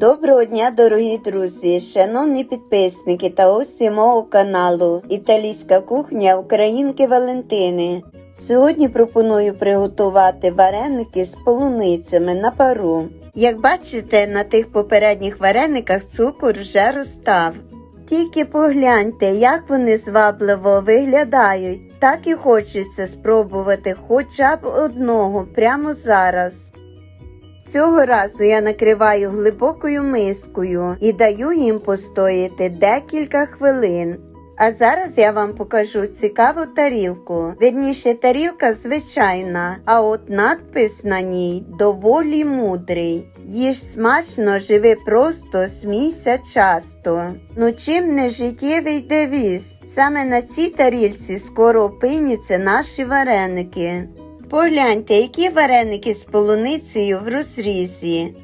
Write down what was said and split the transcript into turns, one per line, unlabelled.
Доброго дня, дорогі друзі, шановні підписники та гості мого каналу Італійська кухня Українки Валентини. Сьогодні пропоную приготувати вареники з полуницями на пару. Як бачите, на тих попередніх варениках цукор вже розстав. Тільки погляньте, як вони звабливо виглядають. Так і хочеться спробувати хоча б одного прямо зараз. Цього разу я накриваю глибокою мискою і даю їм постояти декілька хвилин. А зараз я вам покажу цікаву тарілку. Вірніше, тарілка звичайна, а от надпис на ній доволі мудрий. Їж смачно, живи просто, смійся часто. Ну чим не життєвий девіз? Саме на цій тарілці скоро опиняться наші вареники. Погляньте, які вареники з полуницею в розрізі.